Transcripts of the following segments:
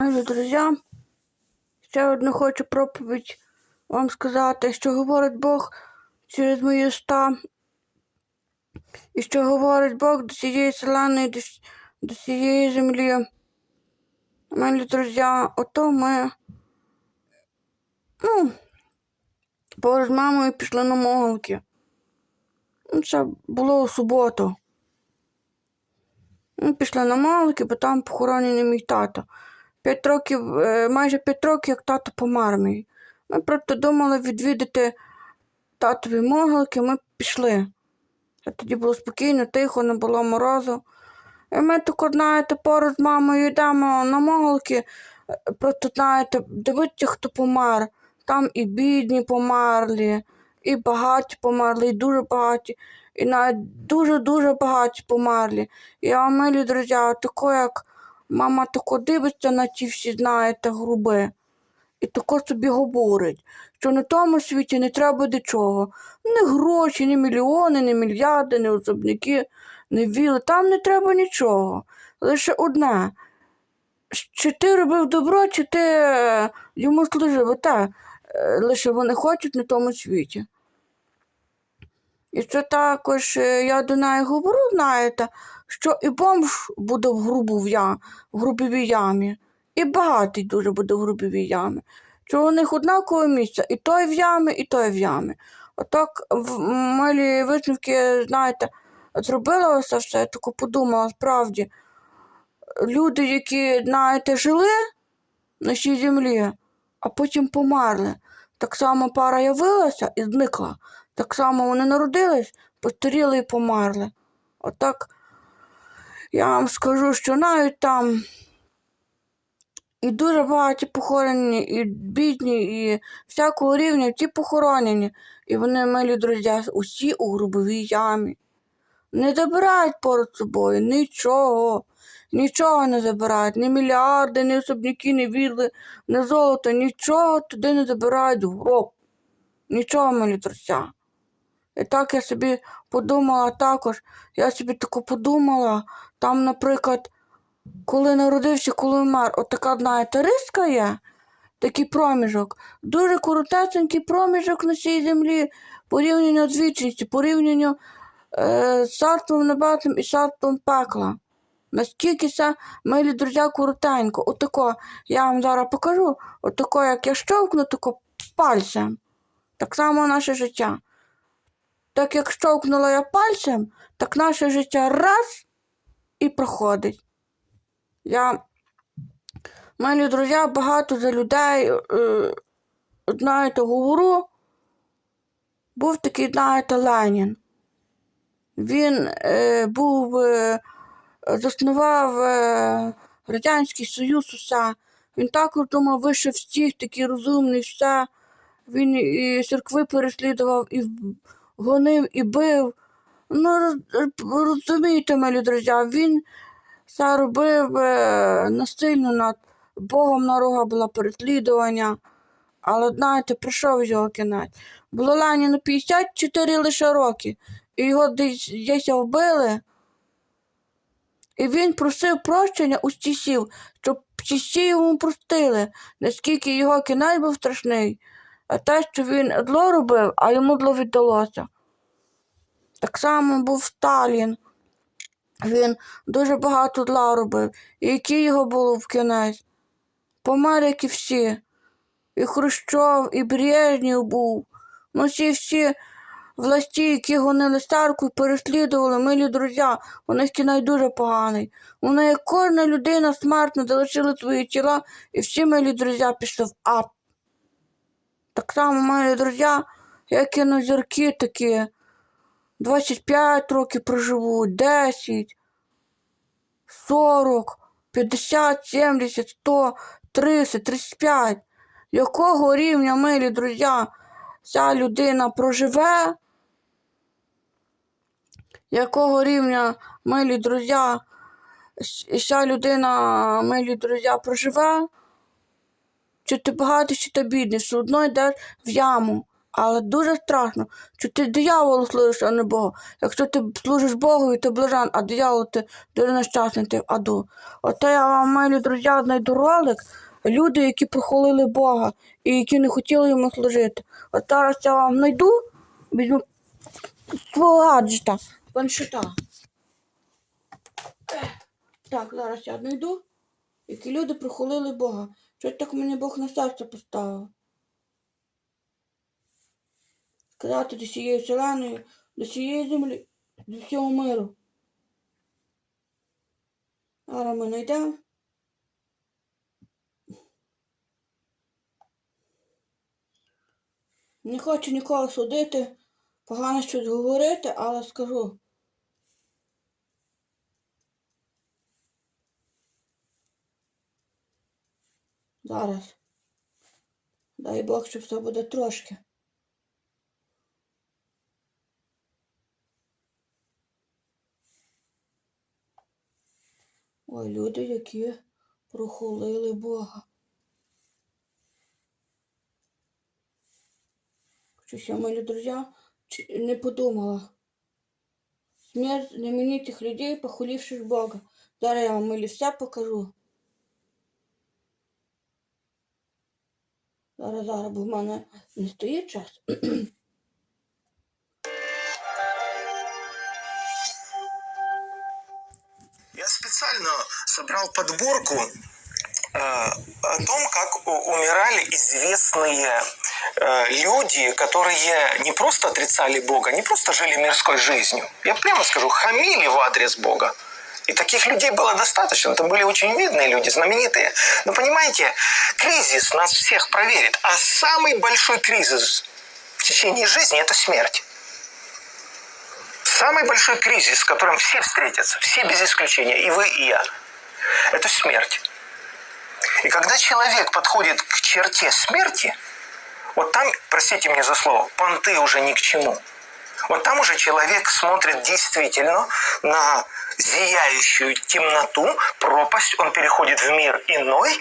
Мої друзі, ще одну хочу проповідь вам сказати, що говорить Бог через мої уста, і що говорить Бог до цієї селени, до, до цієї землі. Мої друзі, ото ми ну, поруч з мамою пішли на могилки. Ну, Це було у суботу. Ми пішли на могилки, бо там похоронений мій тато. П'ять років, е, майже п'ять років, як тато помер мій. Ми просто думали відвідати татові могилки, ми пішли. А тоді було спокійно, тихо, не було морозу. І ми тако, знаєте, поруч з мамою йдемо на могилки, е, просто, знаєте, дивіться, хто помер. Там і бідні померли, і багаті померли, і дуже багаті, і навіть дуже-дуже багаті померли. І я, милі друзі, тако, як мама тако дивиться на ті всі, знаєте, груби. І тако собі говорить, що на тому світі не треба нічого. Ні гроші, ні мільйони, ні мільярди, ні особняки, ні віли. Там не треба нічого. Лише одне. Чи ти робив добро, чи ти е, йому служив. Оте е, лише вони хочуть на тому світі. І що також е, я до неї говорю, знаєте, що і бомж буде в, грубу я, в грубівій ямі, і багатий дуже буде в грубівій ямі. Що у них однакове місце, і той в ямі, і той в ямі. Отак в малі висновки, знаєте, зробила це все, я тако подумала, справді, люди, які, знаєте, жили на цій землі, а потім померли. Так само пара явилася і зникла. Так само вони народились, постаріли і померли. Отак я вам скажу, що навіть там і дуже багаті похоронені, і бідні, і всякого рівня, ті похоронені. І вони, милі друзі, усі у грубовій ямі. Не забирають поруч собою нічого, нічого не забирають, ні мільярди, ні особняки, ні вілли, ні золото, нічого туди не забирають в гроб. Нічого, милі друзі. І так я собі подумала також, я собі тако подумала, там, наприклад, коли народився, коли вмер, от така, знаєте, риска є, такий проміжок, дуже коротесенький проміжок на цій землі, порівняно з вічністю, порівняно е, з царством небесним і царством пекла. Наскільки це, милі друзі, коротенько. Отако, я вам зараз покажу, отако, як я щовкну, тако пальцем. Так само наше життя. Так як щовкнула я пальцем, так наше життя раз і проходить. Я, милі друзі, багато за людей, е, знаєте, говорю. Був такий, знаєте, Ленін. Він е, був, е, заснував е, Радянський Союз усе. Він також думав, вище всіх, такий розумний, все. Він і церкви переслідував, і гонив, і бив. Ну, роз- розумієте, мої друзі, він це робив е, насильно над Богом нарога було переслідування. Але знаєте, прийшов його кінець. Було Леніну 54 лише роки, і його десь, десь вбили. І він просив прощення у стісів, щоб стісі йому простили, наскільки його кінець був страшний. Те, що він зло робив, а йому зло віддалося. Так само був Сталін. Він дуже багато зла робив. І який його було в кінець? Помер, як і всі. І Хрущов, і Брежнєв був. Ну, ці всі власті, які гонили старку і переслідували, милі друзі, у них кінець дуже поганий. Вони, як кожна людина смертна, залишили свої тіла, і всі милі друзі пішли в ад. Так само, мої друзі, як і на зірки такі. 25 років проживуть, 10, 40, 50, 70, 100, 30, 35. Якого рівня, милі друзі, ця людина проживе? Якого рівня, милі друзі, ця людина, милі друзі, проживе? Чи ти багатий, чи ти бідний, все одно йдеш в яму. Але дуже страшно, що ти дияволу служиш, а не Богу. Якщо ти служиш Богові, ти блажен, а дияволу ти дуже нещасний ти в аду. Оте я вам, милі друзі, знайду ролик. Люди, які похвалили Бога і які не хотіли йому служити. От зараз я вам знайду, візьму свого гаджета, планшета. Так, зараз я знайду, які люди прихвалили Бога. Що так мені Бог на серце поставив? Сказати до цієї вселеної, до цієї землі, до всього миру. Зараз ми знайдемо. Не хочу нікого судити, погано щось говорити, але скажу. Зараз. Дай Бог, щоб все буде трошки. Ой, люди, які прохулили Бога. Щось я, мої друзі, не подумала. Смерть знаменитих людей, похуливших Бога. Зараз я вам милі все покажу. Зараз, зараз, бо в мене не стоїть час. Я специально собрал подборку э, о том, как умирали известные э, люди, которые не просто отрицали Бога, не просто жили мирской жизнью. Я прямо скажу, хамили в адрес Бога. И таких людей было достаточно. Это были очень видные люди, знаменитые. Но понимаете, кризис нас всех проверит. А самый большой кризис в течение жизни – это смерть. Самый большой кризис, с которым все встретятся, все без исключения, и вы, и я, это смерть. И когда человек подходит к черте смерти, вот там, простите меня за слово, понты уже ни к чему. Вот там уже человек смотрит действительно на зияющую темноту, пропасть, он переходит в мир иной,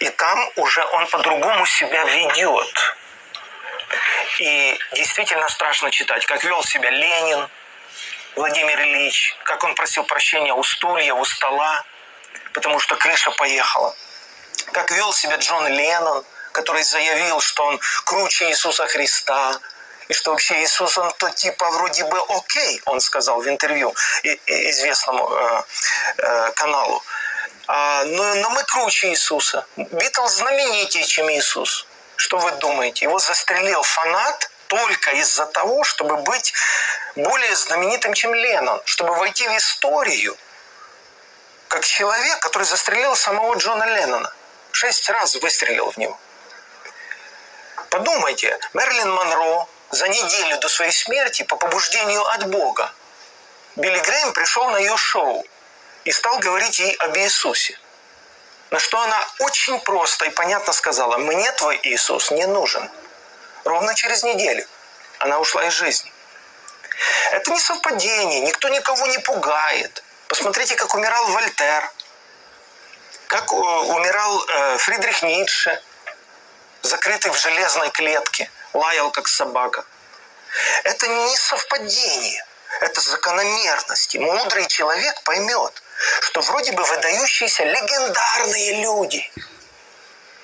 и там уже он по-другому себя ведет. И действительно страшно читать, как вел себя Ленин, Владимир Ильич, как он просил прощения у стулья, у стола, потому что крыша поехала. Как вел себя Джон Леннон, который заявил, что он круче Иисуса Христа, и что вообще Иисус, он то типа вроде бы окей, он сказал в интервью известному э, э, каналу. А, но, но мы круче Иисуса. Битлз знаменитее, чем Иисус. Что вы думаете? Его застрелил фанат только из-за того, чтобы быть более знаменитым, чем Леннон, чтобы войти в историю как человек, который застрелил самого Джона Леннона. Шесть раз выстрелил в него. Подумайте, Мерлин Монро за неделю до своей смерти по побуждению от Бога Билли Грэм пришел на ее шоу и стал говорить ей об Иисусе. На что она очень просто и понятно сказала, мне твой Иисус не нужен. Ровно через неделю она ушла из жизни. Это не совпадение, никто никого не пугает. Посмотрите, как умирал Вольтер, как э, умирал э, Фридрих Ницше, закрытый в железной клетке, лаял как собака. Это не совпадение, это закономерность. И мудрый человек поймет, что вроде бы выдающиеся легендарные люди,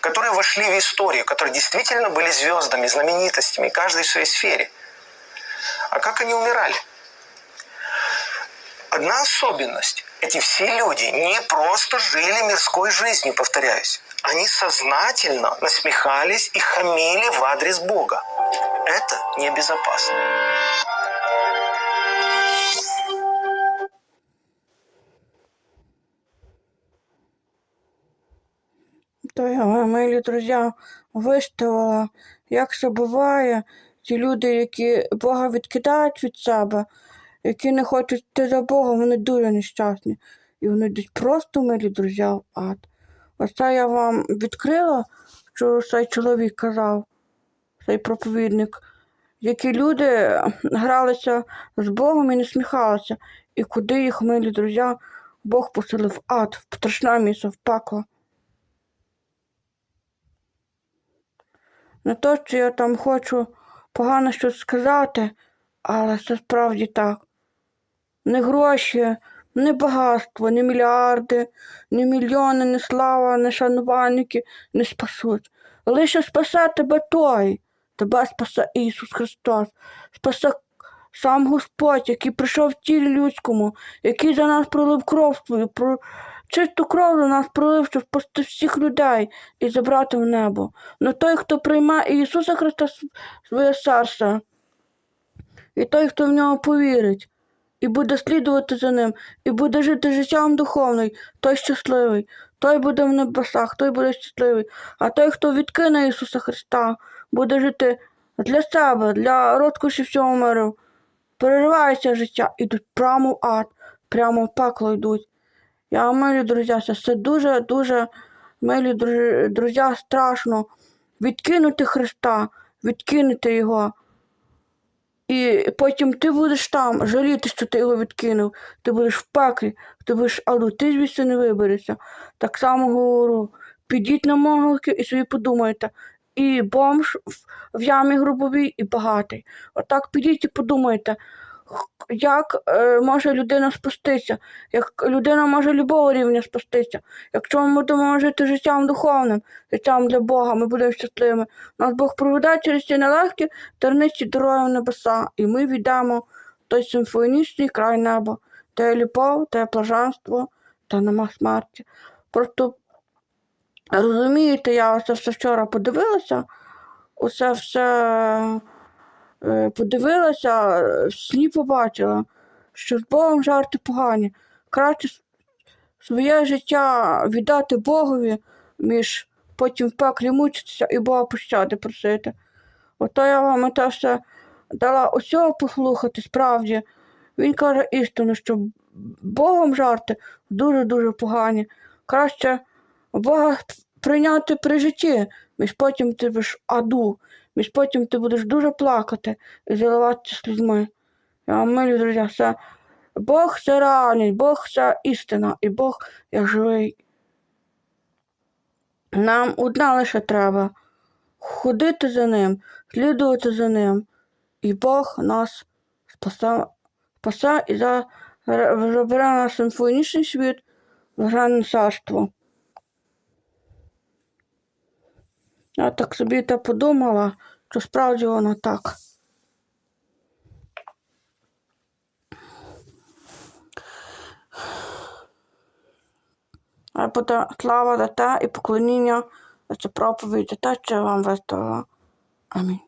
которые вошли в историю, которые действительно были звездами, знаменитостями, каждый в своей сфере. А как они умирали? Одна особенность. Эти все люди не просто жили мирской жизнью, повторяюсь. Они сознательно насмехались и хамили в адрес Бога. Это небезопасно. То я, мої друзі, виставила, як це буває, ті люди, які Бога відкидають від себе, які не хочуть йти за Богом, вони дуже нещасні. І вони йдуть просто, милі друзі, в ад. Оце я вам відкрила, що цей чоловік казав, цей проповідник, які люди гралися з Богом і не сміхалися. І куди їх, милі друзі, Бог поселив в ад, в страшне місце, в пекло. Не то, що я там хочу погано щось сказати, але це справді так. Не гроші, не багатство, не мільярди, не мільйони, не слава, не шанувальники не спасуть. Лише спасе тебе той, тебе спасе Ісус Христос, спасе сам Господь, який прийшов в тілі людському, який за нас пролив кров свою, про... чисту кров за нас пролив, щоб спасти всіх людей і забрати в небо. Но той, хто прийме Ісуса Христа своє серце, і той, хто в нього повірить, і буде слідувати за ним, і буде жити життям духовним, той щасливий, той буде в небесах, той буде щасливий. А той, хто відкине Ісуса Христа, буде жити для себе, для розкоші всього миру. Переривається життя, ідуть прямо в ад, прямо в пекло йдуть. Я милі друзі, це дуже-дуже милі друзі, страшно відкинути Христа, відкинути Його. І потім ти будеш там жаліти, що ти його відкинув. Ти будеш в пеклі, ти будеш аду, ти звідси не виберешся. Так само говорю, підіть на могилки і собі подумайте. І бомж в- ямі грубовій, і багатий. Отак підіть і подумайте, як е, може людина спастися, як людина може любого рівня спастися. Якщо ми будемо жити життям духовним, життям для Бога, ми будемо щасливими. Нас Бог проведе через ці нелегкі тернисті дороги в небеса, і ми війдемо в той симфонічний край неба, де є любов, де є блаженство, де нема смерті. Просто розумієте, я це все вчора подивилася, усе все подивилася, е, сні побачила, що з Богом жарти погані. Краще своє життя віддати Богові, між потім в пеклі мучитися і Бога пощади просити. Ото я вам те все дала усього послухати, справді. Він каже істину, що Богом жарти дуже-дуже погані. Краще Бога прийняти при житті, між потім ти будеш аду, між потім ти будеш дуже плакати і заливатися слізьми. Я милі, друзі, все. Бог це реальність, Бог це істина, і Бог є живий. Нам одна лише треба ходити за ним, слідувати за ним, і Бог нас спасе, спасе і за- забере на симфонічний світ, блаженне царство. Я так собі та подумала, що справді воно так. А буде слава за те і поклоніння за цю проповідь, за те, що я вам виставила. Амінь.